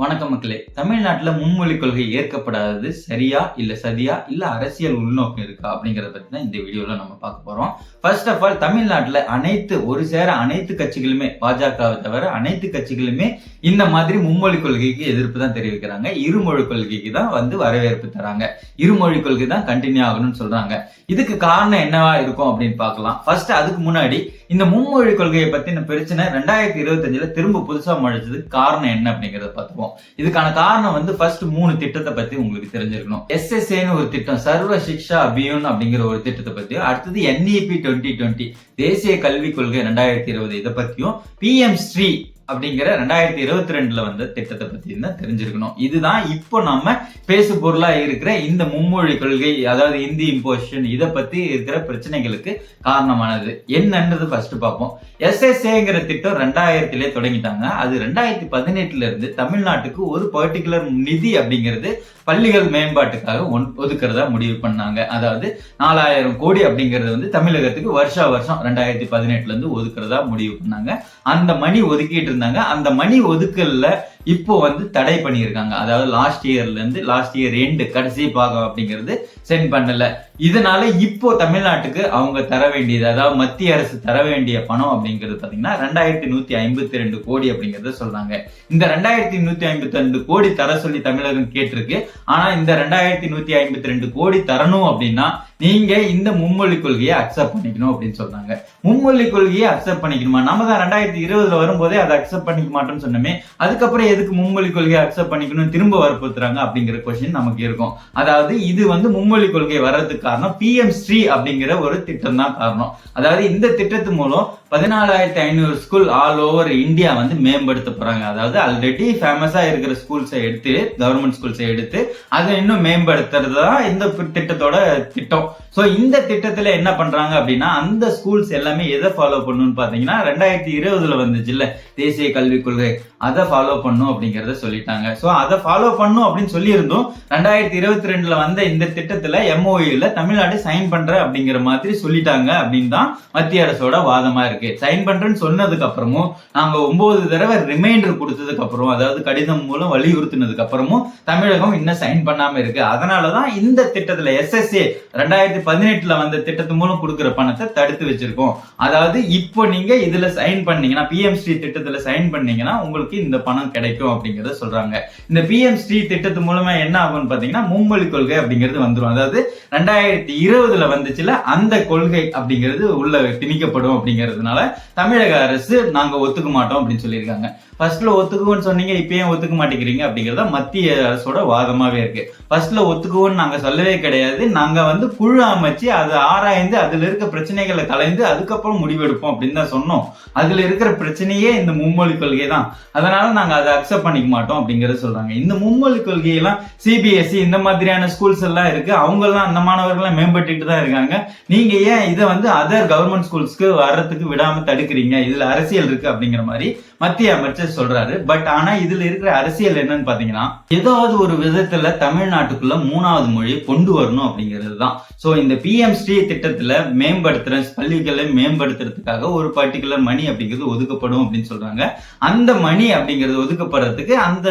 வணக்கம் மக்களே. தமிழ்நாட்டில் மும்மொழி கொள்கை ஏற்கப்படாதது சரியா இல்லை சரியா இல்லை அரசியல் உள்நோக்கம் இருக்கா அப்படிங்கறத பற்றி தான் இந்த வீடியோவில் நம்ம பார்க்க போகிறோம் ஃபர்ஸ்ட் ஆஃப் ஆல் தமிழ்நாட்டில் அனைத்து ஒரு சேர அனைத்து கட்சிகளுமே பாஜகவை தவிர அனைத்து கட்சிகளுமே இந்த மாதிரி மும்மொழி கொள்கைக்கு எதிர்ப்பு தான் தெரிவிக்கிறாங்க. இருமொழி கொள்கைக்கு தான் வந்து வரவேற்பு தராங்க. இருமொழி கொள்கை தான் கண்டினியூ ஆகணும்னு சொல்கிறாங்க இதுக்கு காரணம் என்னவா இருக்கும் அப்படின்னு பார்க்கலாம். ஃபர்ஸ்ட் அதுக்கு முன்னாடி இந்த மும்மொழி கொள்கையை பத்தின பிரச்சனை ரெண்டாயிரத்தி இருபத்தஞ்சுல திரும்ப புதுசா முழைச்சது காரணம் என்ன அப்படிங்கறத பார்த்துப்போம் இதுக்கான காரணம் வந்து ஃபர்ஸ்ட் மூணு திட்டத்தை பத்தி உங்களுக்கு தெரிஞ்சிருக்கணும். எஸ்எஸ்ஏன்னு ஒரு திட்டம் சர்வ சிக்ஷா அபியூன் அப்படிங்கிற ஒரு திட்டத்தை பத்தியும் அடுத்தது என்இபி டுவெண்ட்டி டுவெண்ட்டி தேசிய கல்விக் கொள்கை ரெண்டாயிரத்தி இருபது இதை பத்தியும் பிஎம் ஸ்ரீ அப்படிங்கிற ரெண்டாயிரத்தி இருபத்தி ரெண்டுல வந்த திட்டத்தை பத்தி தான் தெரிஞ்சிருக்கணும். இதுதான் இப்போ நம்ம பேசு பொருளா இருக்கிற இந்த மும்மொழி கொள்கை அதாவது இந்தி இம்போசிஷன் இதை பத்தி இருக்கிற பிரச்சனைகளுக்கு காரணமானது. என்னன்றது ஃபர்ஸ்ட் பார்ப்போம். எஸ்எஸ்ஏங்கிற திட்டம் ரெண்டாயிரத்திலே தொடங்கிட்டாங்க. அது ரெண்டாயிரத்தி பதினெட்டுல இருந்து தமிழ்நாட்டுக்கு ஒரு பர்டிகுலர் நிதி அப்படிங்கிறது பள்ளிகள் மேம்பாட்டுக்காக ஒன்- ஒதுக்கிறதா முடிவு பண்ணாங்க. அதாவது நாலாயிரம் கோடி அப்படிங்கிறது வந்து தமிழகத்துக்கு வருஷா வருஷம் ரெண்டாயிரத்தி பதினெட்டுல இருந்து ஒதுக்குறதா முடிவு பண்ணாங்க. அந்த மணி ஒதுக்கிட்டு இருந்தாங்க அந்த மணி ஒதுக்கல்ல இப்போ வந்து தடை பண்ணியிருக்காங்க. அதாவது லாஸ்ட் இயர்ல இருந்து லாஸ்ட் இயர் ரெண்டு கடைசி பாகம் அப்படிங்கிறது சென்ட் பண்ணல. இதனால இப்போ தமிழ்நாட்டுக்கு அவங்க தர வேண்டியது அதாவது மத்திய அரசு தர வேண்டிய பணம் அப்படிங்கிறது பாத்தீங்கன்னா ரெண்டாயிரத்தி நூத்தி ஐம்பத்தி ரெண்டு கோடி அப்படிங்கறத சொல்றாங்க. இந்த ரெண்டாயிரத்தி நூத்தி ஐம்பத்தி ரெண்டு கோடி தர சொல்லி தமிழகம் கேட்டிருக்கு. ஆனா இந்த ரெண்டாயிரத்தி நூத்தி ஐம்பத்தி ரெண்டு கோடி தரணும் அப்படின்னா நீங்க இந்த மும்மொழி கொள்கையை அக்செப்ட் பண்ணிக்கணும் அப்படின்னு சொல்றாங்க. மும்மொழி கொள்கையை அக்செப்ட் பண்ணிக்கணுமா? நம்ம தான் ரெண்டாயிரத்தி இருபதுல வரும்போதே அதை அக்செப்ட் பண்ணிக்க மாட்டோம்னு சொன்னோமே. அதுக்கப்புறம் எதுக்கு மும்மொழி கொள்கையை அக்செப்ட் பண்ணிக்கணும் திரும்ப வற்புறுத்துறாங்க அப்படிங்கிற கொஸ்டின் நமக்கு இருக்கும். அதாவது இது வந்து மும்மொழி கொள்கை வர்றதுக்கு காரணம் பிஎம் ஸ்ரீ அப்படிங்கிற ஒரு திட்டம் தான் காரணம். அதாவது இந்த திட்டத்து மூலம் பதினாலாயிரத்தி ஐநூறு ஸ்கூல் ஆல் ஓவர் இந்தியா வந்து மேம்படுத்த போறாங்க. அதாவது ஆல்ரெடி ஃபேமஸா இருக்கிற ஸ்கூல்ஸை எடுத்து கவர்மெண்ட் ஸ்கூல்ஸை எடுத்து அதை இன்னும் மேம்படுத்துறது தான் இந்த திட்டத்தோட திட்டம். ஸோ இந்த திட்டத்தில் என்ன பண்ணுறாங்க அப்படின்னா அந்த ஸ்கூல்ஸ் எல்லாமே எதை ஃபாலோ பண்ணணும்னு பார்த்தீங்கன்னா ரெண்டாயிரத்தி இருபதுல வந்துச்சுல்ல தேசிய கல்விக் கொள்கை. அதை ஃபாலோ பண்ணும் அப்படிங்கிறத சொல்லிட்டாங்க. ஸோ அதை ஃபாலோ பண்ணும் அப்படின்னு சொல்லியிருந்தோம் ரெண்டாயிரத்தி இருபத்தி ரெண்டில் வந்த இந்த திட்டத்தில் எம்ஓயில் தமிழ்நாடு சைன் பண்ணுற அப்படிங்கிற மாதிரி சொல்லிட்டாங்க அப்படின்னு தான் மத்திய அரசோட வாதமாக இருக்கு. சைன் பண்றேன்னு சொன்னதுக்கு அப்புறமும் நாங்க ஒன்பது தடவை ரிமைண்டர் கொடுத்ததுக்கு அப்புறம் அதாவது கடிதம் மூலம் வலியுறுத்தினதுக்கு அப்புறமும் தமிழகம் இன்னும் சைன் பண்ணாம இருக்கு. அதனாலதான் இந்த திட்டத்துல எஸ்எஸ்ஏ ரெண்டாயிரத்தி பதினெட்டுல வந்த திட்டத்து மூலம் கொடுக்குற பணத்தை தடுத்து வச்சிருக்கோம். அதாவது இப்போ நீங்க இதுல சைன் பண்ணீங்கன்னா பிஎம்ஸ்ரீ திட்டத்துல சைன் பண்ணீங்கன்னா உங்களுக்கு இந்த பணம் கிடைக்கும் அப்படிங்கறத சொல்றாங்க. இந்த பிஎம்ஸ்ரீ திட்டத்து மூலமா என்ன ஆகும்னு பாத்தீங்கன்னா மும்மொழி கொள்கை அப்படிங்கிறது வந்துரும். அதாவது ரெண்டாயிரத்தி இருபதுல வந்துச்சுல அந்த கொள்கை அப்படிங்கிறது உள்ள திணிக்கப்படும் அப்படிங்கிறது அப்படிங்கிறதுனால தமிழக அரசு நாங்க ஒத்துக்க மாட்டோம் அப்படின்னு சொல்லியிருக்காங்க. ஃபர்ஸ்ட்ல ஒத்துக்குவோன்னு சொன்னீங்க இப்பயும் ஒத்துக்க மாட்டேங்கிறீங்க அப்படிங்கறத மத்திய அரசோட வாதமாவே இருக்கு. ஃபர்ஸ்ட்ல ஒத்துக்குவோன்னு நாங்க சொல்லவே கிடையாது. நாங்க வந்து குழு அமைச்சு அதை ஆராய்ந்து அதுல இருக்க பிரச்சனைகளை கலைந்து அதுக்கப்புறம் முடிவெடுப்போம் அப்படின்னு தான் சொன்னோம். அதுல இருக்கிற பிரச்சனையே இந்த மும்மொழி கொள்கை தான். அதனால நாங்க அதை அக்செப்ட் பண்ணிக்க மாட்டோம் அப்படிங்கறத சொல்றாங்க. இந்த மும்மொழி கொள்கையெல்லாம் சிபிஎஸ்சி இந்த மாதிரியான ஸ்கூல்ஸ் எல்லாம் இருக்கு. அவங்க எல்லாம் அந்த மாணவர்கள்லாம் மேம்பட்டுட்டு தான் இருக்காங்க. நீங்க ஏன் இதை வந்து அதர் கவர்மெண்ட் ஸ்கூல்ஸ்க்கு வர்றதுக்கு விடாம தடுக்கிறீங்க. இதுல அரசியல் இருக்கு அப்படிங்கிற மாதிரி மத்திய அமைச்சர் சொல்றாரு. பட் ஆனா இதுல இருக்கிற அரசியல் என்னன்னு பாத்தீங்கன்னா ஏதாவது ஒரு விதத்துல தமிழ்நாட்டுக்குள்ள மூணாவது மொழியை கொண்டு வரணும் அப்படிங்கிறது தான். சோ இந்த பிஎம் ஸ்ரீ திட்டத்துல மேம்படுத்துற பள்ளிகளை மேம்படுத்துறதுக்காக ஒரு பர்டிகுலர் மணி அப்படிங்கிறது ஒதுக்கப்படும் அப்படின்னு சொல்றாங்க. அந்த மணி அப்படிங்கிறது ஒதுக்கப்படுறதுக்கு அந்த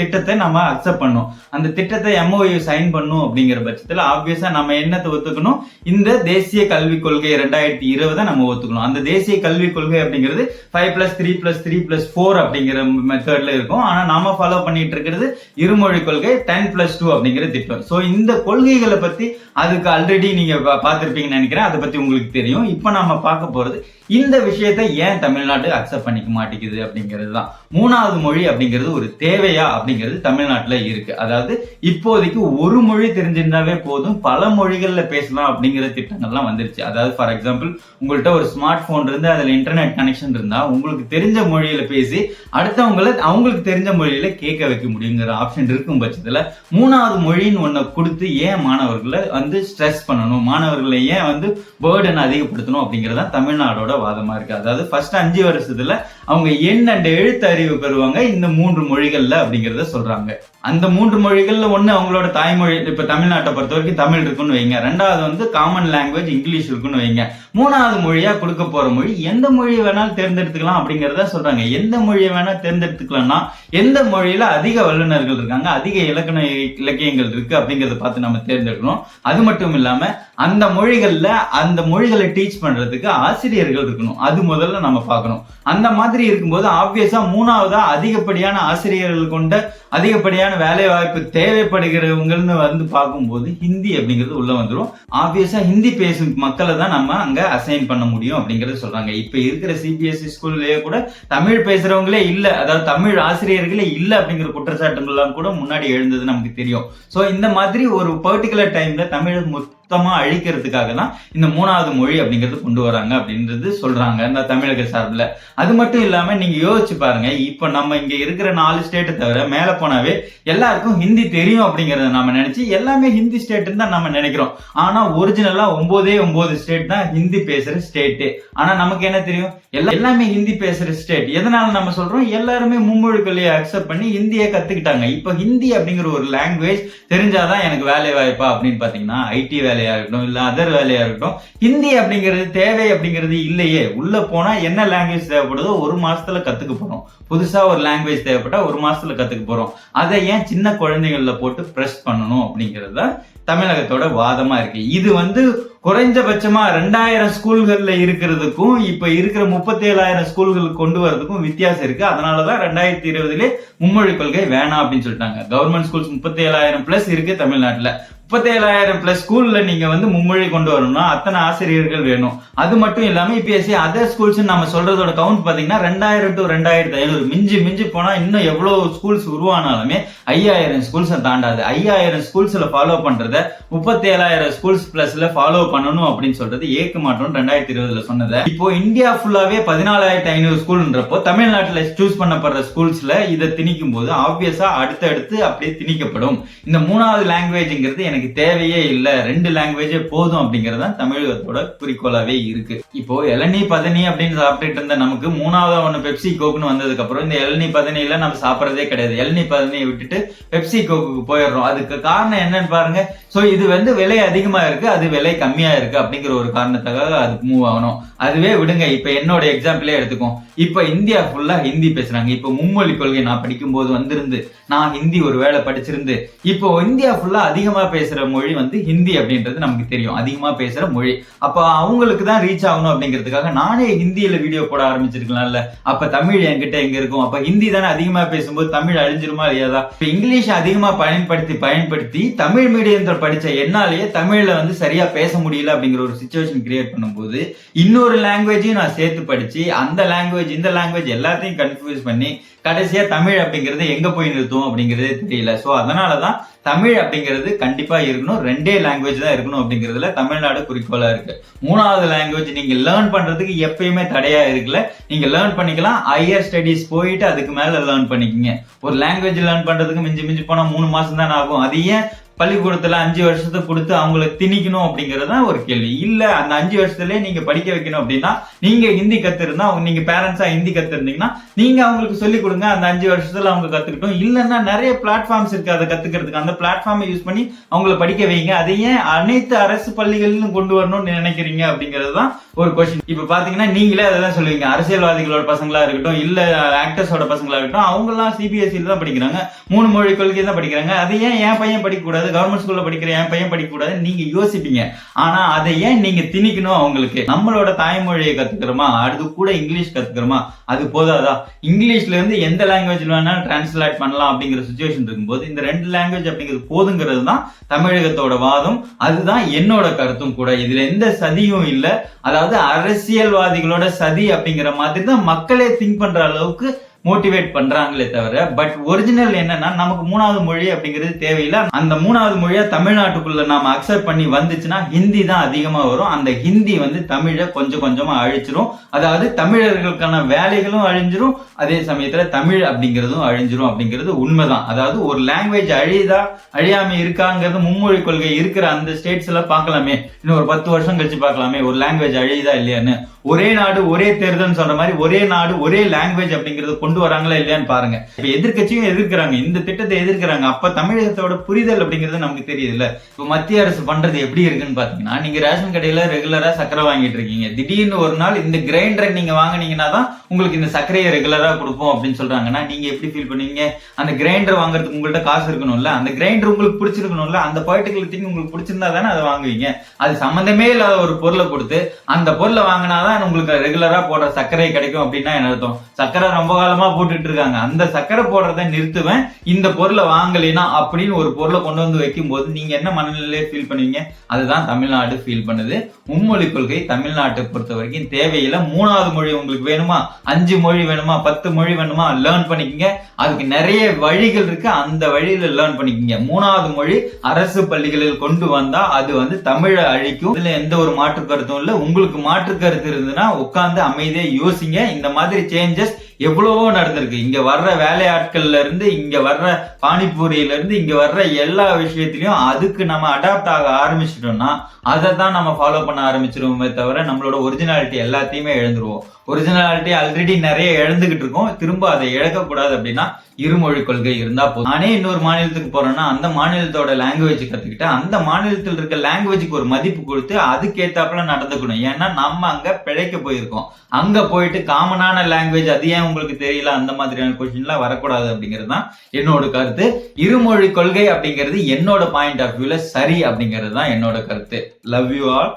திட்டத்தை நம்ம அக்செப்ட் பண்ணோம் அந்த திட்டத்தை எம்ஓயு சைன் பண்ணும் அப்படிங்கிற பட்சத்துல ஆப்வியஸா நம்ம என்னத்தை ஒத்துக்கணும் இந்த தேசிய கல்விக் கொள்கை ரெண்டாயிரத்தி இருபதை நம்ம ஒத்துக்கணும் அந்த தேசிய கல்விக் கொள்கை அப்படிங்கிறது five plus three plus three plus four அப்படிங்கிற மெத்தட்ல இருக்கும். ஆனா நாம ஃபாலோ பண்ணிட்டு இருக்கிறது இருமொழி கொள்கை டென் பிளஸ் டூ அப்படிங்கிற திட்டம். ஸோ இந்த கொள்கைகளை பத்தி அதுக்கு ஆல்ரெடி நீங்க பார்த்துருப்பீங்கன்னு நினைக்கிறேன். அதை பத்தி உங்களுக்கு தெரியும். இப்போ நாம பார்க்க போறது இந்த விஷயத்தை ஏன் தமிழ்நாடு அக்செப்ட் பண்ணிக்க மாட்டேங்குது அப்படிங்கிறது தான். மூணாவது மொழி அப்படிங்கிறது ஒரு தேவையா அப்படிங்கிறது தமிழ்நாட்டில் இருக்கு. அதாவது இப்போதைக்கு ஒரு மொழி தெரிஞ்சிருந்தாவே போதும் பல மொழிகளில் பேசலாம் அப்படிங்கிற திட்டங்கள்லாம் வந்துருச்சு. அதாவது ஃபார் எக்ஸாம்பிள் உங்கள்கிட்ட ஒரு ஸ்மார்ட் ஃபோன் இருந்து அதில் இன்டர்நெட் கனெக்ஷன் இருந்தா உங்களுக்கு தெரிஞ்ச மொழியில பேசி அடுத்தவங்கள அவங்களுக்கு தெரிஞ்ச மொழியில கேட்க வைக்க முடியுங்கிற ஆப்ஷன் இருக்கும் பட்சத்தில் மூணாவது மொழின்னு ஒன்றை கொடுத்து ஏன் மாணவர்களை வந்து ஸ்ட்ரெஸ் பண்ணணும்? மாணவர்களை ஏன் வந்து பேர்டன் அதிகப்படுத்தணும் அப்படிங்கறத தமிழ்நாடோட வாதமா இருக்கு. அதாவது ஃபர்ஸ்ட் அஞ்சு வருஷத்துல அவங்க எண் அண்ட் எழுத்து அறிவு பெறுவாங்க இந்த மூன்று மொழிகள்ல அப்படிங்கறத சொல்றாங்க. அந்த மூன்று மொழிகள்ல ஒண்ணு அவங்களோட தாய்மொழி இப்ப தமிழ்நாட்டை பொறுத்த வரைக்கும் தமிழ் இருக்குன்னு வைங்க. ரெண்டாவது வந்து காமன் லாங்குவேஜ் இங்கிலீஷ் இருக்குன்னு வைங்க. மூணாவது மொழியா கொடுக்க போற மொழி எந்த மொழி வேணாலும் தேர்ந்தெடுத்துக்கலாம் அப்படிங்கறத சொல்றாங்க. எந்த மொழியை வேணா தேர்ந்தெடுத்துக்கலாம்னா எந்த மொழியில அதிக வல்லுநர்கள் இருக்காங்க அதிக இலக்கண இலக்கியங்கள் இருக்கு அப்படிங்கறத பார்த்து நம்ம தேர்ந்தெடுக்கணும். அது மட்டும் இல்லாம அந்த மொழிகள்ல அந்த மொழிகளை டீச் பண்றதுக்கு ஆசிரியர்கள் இருக்கணும். அது முதல்ல நம்ம பார்க்கணும். அந்த மாதிரி இருக்கும்போது ஆப்வியஸா மூணாவதா அதிகப்படியான ஆசிரியர்கள் கொண்ட அதிகப்படியான வேலை வாய்ப்பு தேவைப்படுகிறவங்கன்னு வந்து பார்க்கும்போது ஹிந்தி அப்படிங்கிறது உள்ள வந்துடும் ஆப்வியஸா ஹிந்தி பேசும் மக்களை தான் நம்ம அங்க அசைன் பண்ண முடியும் அப்படிங்கறத சொல்றாங்க. இப்ப இருக்கிற சிபிஎஸ்சி ஸ்கூல்லயே கூட தமிழ் பேசுறவங்களே இல்ல. அதாவது தமிழ் ஆசிரியர்களே இல்ல அப்படிங்கிற குற்றச்சாட்டுகள்லாம் கூட முன்னாடி எழுந்தது நமக்கு தெரியும். சோ இந்த மாதிரி ஒரு பர்டிகுலர் டைம்ல தமிழ் மொத்தமாக அழிக்கிறதுக்காக தான் இந்த மூணாவது மொழி அப்படிங்கிறது கொண்டு வராங்க அப்படின்றது சொல்றாங்க இந்த தமிழக சார்பில். அது மட்டும் இல்லாம நீங்க யோசிச்சு பாருங்க இப்போ நம்ம இங்கே இருக்கிற நாலு ஸ்டேட்டை தவிர மேலே போனாவே எல்லாருக்கும் ஹிந்தி தெரியும் அப்படிங்கிறத நம்ம நினச்சி எல்லாமே ஹிந்தி ஸ்டேட்னு தான் நம்ம நினைக்கிறோம். ஆனா ஒரிஜினலாக ஒம்போதே ஒம்பது ஸ்டேட் தான் ஹிந்தி பேசுகிற ஸ்டேட்டு ஆனால் நமக்கு என்ன தெரியும்? எல்லா எல்லாமே ஹிந்தி பேசுகிற ஸ்டேட் எதனால நம்ம சொல்கிறோம் எல்லாருமே மும்மொழி அக்செப்ட் பண்ணி ஹிந்தியை கற்றுக்கிட்டாங்க இப்போ ஹிந்தி அப்படிங்கிற ஒரு லாங்குவேஜ் தெரிஞ்சாதான் எனக்கு வேலை வாய்ப்பா அப்படின்னு பார்த்தீங்கன்னா ஐடி வேலை வேலையா இருக்கட்டும் இல்ல அதர் வேலையா இருக்கட்டும் ஹிந்தி அப்படிங்கிறது தேவை அப்படிங்கிறது இல்லையே. உள்ள போனா என்ன லாங்குவேஜ் தேவைப்படுதோ ஒரு மாசத்துல கத்துக்க போறோம். புதுசா ஒரு லாங்குவேஜ் தேவைப்பட்டா ஒரு மாசத்துல கத்துக்க போறோம். அதை ஏன் சின்ன குழந்தைகள்ல போட்டு பிரஸ் பண்ணணும் அப்படிங்கிறது தான் தமிழகத்தோட வாதமா இருக்கு. இது வந்து குறைஞ்சபட்சமா ரெண்டாயிரம் ஸ்கூல்கள்ல இருக்கிறதுக்கும் இப்ப இருக்கிற முப்பத்தேழாயிரம் ஸ்கூல்களுக்கு கொண்டு வரதுக்கும் வித்தியாசம் இருக்கு. அதனாலதான் ரெண்டாயிரத்தி இருபதுலேயே மும்மொழி கொள்கை வேணாம் அப்படின்னு சொல்லிட்டாங்க. கவர்மெண்ட் ஸ்கூல்ஸ் முப்பத்தேழாயிரம் பிளஸ் இருக்கு தமிழ்நாட்டுல. முப்பத்தேழாயிரம் பிளஸ் ஸ்கூல்ல நீங்க வந்து மும்மொழி கொண்டு வரணும்னா அத்தனை ஆசிரியர்கள் வேணும். அது மட்டும் இல்லாம இபிஎஸ்சி அதர் ஸ்கூல்ஸ் நம்ம சொல்றதோட கவுண்ட் பாத்தீங்கன்னா ரெண்டாயிரம் டு ரெண்டாயிரத்தி ஐநூறு. மிஞ்சி மிஞ்சி போனா இன்னும் எவ்வளவு ஸ்கூல்ஸ் உருவானாலுமே ஐயாயிரம் ஸ்கூல்ஸ் தாண்டாது. ஐயாயிரம் ஸ்கூல்ஸ்ல ஃபாலோ பண்றத முப்பத்தேழாயிரம் ஸ்கூல்ஸ் பிளஸ்ல ஃபாலோ பண்ணணும் அப்படின்னு சொல்றது ஏக்கு மாட்டோம் ரெண்டாயிரத்தி இருபதுல சொன்னதை. இப்போ இந்தியா ஃபுல்லாவே பதினாலாயிரத்தி ஐநூறு ஸ்கூல்ன்றப்போ தமிழ்நாட்டுல சூஸ் பண்ணப்படுற ஸ்கூல்ஸ்ல இதை திணிக்கும் போது ஆப்வியஸா அடுத்தடுத்து அப்படியே திணிக்கப்படும். இந்த மூணாவது லாங்குவேஜ்ங்கிறது எனக்கு தேவையே இல்லை ரெண்டு லாங்குவேஜே போதும் அப்படிங்கிறது தான் தமிழகத்தோட குறிக்கோளாவே இருக்கு. இப்போ இளநீ பதனி அப்படின்னு சாப்பிட்டுட்டு இருந்த நமக்கு மூணாவது ஒன்று பெப்சி கோக்குன்னு வந்ததுக்கு அப்புறம் இந்த இளநீ பதனியில நம்ம சாப்பிட்றதே கிடையாது. இளநீ பதனியை விட்டுட்டு பெப்சி கோக்குக்கு போயிடுறோம். அதுக்கு காரணம் என்னன்னு பாருங்க. ஸோ இது வந்து விலை அதிகமா இருக்கு அது விலை கம்மியா இருக்கு அப்படிங்கிற ஒரு காரணத்துக்காக அதுக்கு மூவ் ஆகணும். அதுவே விடுங்க இப்ப என்னோட எக்ஸாம்பிளே எடுத்துக்கோம் இப்ப இந்தியா ஃபுல்லா ஹிந்தி பேசுறாங்க. இப்ப மும்மொழி கொள்கை நான் படிக்கும்போது வந்திருந்து நான் ஹிந்தி ஒரு வேலை படிச்சிருந்து இப்போ இந்தியா ஃபுல்லா அதிகமா பேசுற மொழி வந்து ஹிந்தி அப்படின்றது நமக்கு தெரியும். அதிகமா பேசுற மொழி. அப்ப அவங்களுக்கு தான் ரீச் ஆகணும் அப்படிங்கிறதுக்காக நானே ஹிந்தியில வீடியோ போட ஆரம்பிச்சிருக்கலாம்ல. அப்ப தமிழ் என்கிட்ட எங்க இருக்கும்? அப்ப ஹிந்தி தானே அதிகமா பேசும்போது தமிழ் அழிஞ்சிருமா இல்லையாதா இப்ப இங்கிலீஷ் அதிகமா பயன்படுத்தி பயன்படுத்தி தமிழ் மீடியத்தில் படிச்ச என்னாலேயே தமிழ்ல வந்து சரியா பேச முடியல அப்படிங்கிற ஒரு சுச்சுவேஷன் கிரியேட் பண்ணும்போது இன்னொரு லாங்குவேஜையும் நான் சேர்த்து படிச்சு அந்த லாங்குவேஜ் இந்த லாங்குவேஜ் எல்லாத்தையும் கன்ஃபியூஸ் பண்ணி கடைசியா தமிழ் அப்படிங்கிறது எங்க போய் நிறுத்தும் அப்படிங்கிறதே தெரியல. ஸோ அதனாலதான் தமிழ் அப்படிங்கிறது கண்டிப்பா இருக்கணும். ரெண்டே லாங்குவேஜ் தான் இருக்கணும் அப்படிங்கிறதுல தமிழ்நாடு குறிக்கோளா இருக்கு. மூணாவது லாங்குவேஜ் நீங்க லேர்ன் பண்றதுக்கு எப்பயுமே தடையா இருக்குல்ல நீங்க லேர்ன் பண்ணிக்கலாம். ஹையர் ஸ்டடிஸ் போயிட்டு அதுக்கு மேல லேர்ன் பண்ணிக்கிங்க. ஒரு லாங்குவேஜ் லேர்ன் பண்றதுக்கு மிஞ்சி மிஞ்சி போனா மூணு மாசம் தானே ஆகும். அது ஏன் பள்ளிக்கூடத்துல அஞ்சு வருஷத்தை கொடுத்து அவங்கள திணிக்கணும் அப்படிங்கிறது தான் ஒரு கேள்வி. இல்ல அந்த அஞ்சு வருஷத்துலயே நீங்க படிக்க வைக்கணும் அப்படின்னா நீங்க ஹிந்தி கத்துருந்தா நீங்க பேரண்ட்ஸா ஹிந்தி கத்துருந்தீங்கன்னா நீங்க அவங்களுக்கு சொல்லி கொடுங்க அந்த அஞ்சு வருஷத்துல அவங்க கற்றுக்கிட்டோம் இல்லைன்னா நிறைய பிளாட்ஃபார்ம்ஸ் இருக்கு அதை கத்துக்கிறதுக்கு. அந்த பிளாட்ஃபார்மை யூஸ் பண்ணி அவங்கள படிக்க வைங்க. அதை ஏன் அனைத்து அரசு பள்ளிகளிலும் கொண்டு வரணும்னு நினைக்கிறீங்க அப்படிங்கிறது தான் ஒரு கொஸ்டின் இப்ப பாத்தீங்கன்னா நீங்களே அதான் சொல்லுவீங்க. அரசியல்வாதிகளோட பசங்களா இருக்கட்டும் இல்ல ஆக்டர்ஸோட பசங்களா இருக்கட்டும் அவங்க எல்லாம் தான் படிக்கிறாங்க. மூணு மொழி கொள்கை தான் படிக்கிறாங்க. அது ஏன் என் பையன் படிக்கக்கூடாது? கவர்மெண்ட் ஸ்கூல்ல படிக்கிற என் பையன் படிக்கக்கூடாது நீங்கள் நீங்க யோசிப்பீங்க. ஆனா அதை ஏன் நீங்க திணிக்கணும் அவங்களுக்கு? நம்மளோட தாய்மொழியை கத்துக்கிறோமா? அது கூட இங்கிலீஷ் கத்துக்கிறோமா? அது போதாதா? இங்கிலீஷ்ல இருந்து எந்த லாங்குவேஜ் வேணாலும் டிரான்ஸ்லேட் பண்ணலாம் அப்படிங்கிற சுச்சுவேஷன் இருக்கும்போது இந்த ரெண்டு லாங்குவேஜ் அப்படிங்கிறது போதுங்கிறது தான் தமிழகத்தோட வாதம். அதுதான் என்னோட கருத்தும் கூட. இதுல எந்த சதியும் இல்லை. அதாவது அரசியல்வாதிகளோட சதி அப்படிங்கிற மாதிரி தான் மக்களே திங்க் பண்ற அளவுக்கு மோட்டிவேட் பண்றாங்களே தவிர பட் ஒரிஜினல் என்னன்னா நமக்கு மூணாவது மொழி அப்படிங்கிறது தேவையில்லை. அந்த மூணாவது மொழியா தமிழ்நாட்டுக்குள்ள நாம அக்செப்ட் பண்ணி வந்துச்சுன்னா ஹிந்தி தான் அதிகமா வரும். அந்த ஹிந்தி வந்து தமிழை கொஞ்சம் கொஞ்சமா அழிச்சிரும். அதாவது தமிழர்களுக்கான வேலைகளும் அழிஞ்சிரும். அதே சமயத்துல தமிழ் அப்படிங்கிறதும் அழிஞ்சிரும் அப்படிங்கிறது உண்மைதான். அதாவது ஒரு லாங்குவேஜ் அழியுதா அழியாம இருக்காங்கிறது மும்மொழி கொள்கை இருக்கிற அந்த ஸ்டேட்ஸ் எல்லாம் பார்க்கலாமே. இன்னும் ஒரு பத்து வருஷம் கழிச்சு பார்க்கலாமே ஒரு லாங்குவேஜ் அழியுதா இல்லையான்னு. ஒரே நாடு ஒரே தேர்தல் சொல்ற மாதிரி ஒரே நாடு ஒரே லாங்குவேஜ் அப்படிங்கிறது கொண்டு வராங்களா இல்லையான்னு பாருங்க. இப்ப எதிர்க்கட்சியும் எதிர்க்கிறாங்க. இந்த திட்டத்தை எதிர்க்கிறாங்க. அப்ப தமிழகத்தோட புரிதல் அப்படிங்கிறது நமக்கு தெரியுதுல்ல. இப்ப மத்திய அரசு பண்றது எப்படி இருக்குன்னு பாத்தீங்கன்னா நீங்க ரேஷன் கடையில ரெகுலரா சக்கரை வாங்கிட்டு இருக்கீங்க. திடீர்னு ஒரு நாள் இந்த கிரைண்டரை நீங்க வாங்குனீங்கன்னா தான் உங்களுக்கு இந்த சர்க்கரையை ரெகுலரா கொடுப்போம் அப்படின்னு சொல்றாங்கன்னா நீங்க எப்படி ஃபீல் பண்ணுவீங்க? அந்த கிரைண்டர் வாங்குறதுக்கு உங்கள்ட்ட காசு இருக்கணும்ல. அந்த கிரைண்டர் உங்களுக்கு பிடிச்சிருக்கணும்ல. அந்த பர்டிகுலர் திங் உங்களுக்கு பிடிச்சிருந்தா தானே அதை வாங்குவீங்க. அது சம்மந்தமே இல்லாத ஒரு பொருளை கொடுத்து அந்த பொருளை வாங்கினாதான் உங்களுக்கு ரெகுலரா போடுற சர்க்கரை கிடைக்கும் அப்படின்னா என்ன அர்த்தம்? சர்க்கரை ரொம்ப காலம் போட்டுட்டு இருக்காங்க. அந்த சக்கரை போடுறதை நிறுத்துவேன். இந்த பொருளை வாங்கலைனா அப்படின்னு ஒரு பொருளை கொண்டு வந்து வைக்கும் போது நீங்க என்ன மனநிலையை ஃபீல் பண்ணுவீங்க? அதுதான் தமிழ்நாடு ஃபீல் பண்ணுது. மும்மொழி கொள்கை தமிழ்நாட்டை பொறுத்த வரைக்கும் தேவையில்லை. மூணாவது மொழி உங்களுக்கு வேணுமா? அஞ்சு மொழி வேணுமா? பத்து மொழி வேணுமா? லேர்ன் பண்ணிக்கங்க. அதுக்கு நிறைய வழிகள் இருக்கு. அந்த வழியில லேர்ன் பண்ணிக்கங்க. மூணாவது மொழி அரசு பள்ளிகளில் கொண்டு வந்தா அது வந்து தமிழை அழிக்கும். இதுல எந்த ஒரு மாற்று கருத்தும் இல்லை. உங்களுக்கு மாற்று கருத்து இருந்ததுன்னா உட்காந்து அமைதியா யோசிங்க. இந்த மாதிரி சேஞ்சஸ் எவ்வளவோ நடந்திருக்கு. இங்க வர்ற வேலையாட்கள்ல இருந்து இங்க வர்ற பானிபூரியில இருந்து இங்க வர்ற எல்லா விஷயத்திலையும் அதுக்கு நம்ம அடாப்ட் ஆக ஆரம்பிச்சிட்டோம்னா அதை தான் நம்ம ஃபாலோ பண்ண ஆரம்பிச்சிருவோமே தவிர நம்மளோட ஒரிஜினாலிட்டி எல்லாத்தையுமே இழந்துருவோம். ஒரிஜினாலிட்டி ஆல்ரெடி நிறைய இழந்துகிட்டு இருக்கோம். திரும்ப அதை இழக்கக்கூடாது அப்படின்னா இருமொழி கொள்கை இருந்தா போதும். நானே இன்னொரு மாநிலத்துக்கு போறேன்னா அந்த மாநிலத்தோட லாங்குவேஜ் கத்துக்கிட்டு அந்த மாநிலத்தில் இருக்க லாங்குவேஜுக்கு ஒரு மதிப்பு கொடுத்து அதுக்கேத்தாப்புல நடந்துக்கணும். ஏன்னா நம்ம அங்க பிழைக்க போயிருக்கோம். அங்க போயிட்டு காமனான லாங்குவேஜ் அது ஏன் உங்களுக்கு தெரியல அந்த மாதிரியான கொஸ்டின்லாம் வரக்கூடாது அப்படிங்கிறது தான் என்னோட கருத்து. இருமொழி கொள்கை அப்படிங்கிறது என்னோட பாயிண்ட் ஆஃப் வியூல சரி அப்படிங்கிறது தான் என்னோட கருத்து. Love you all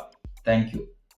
thank you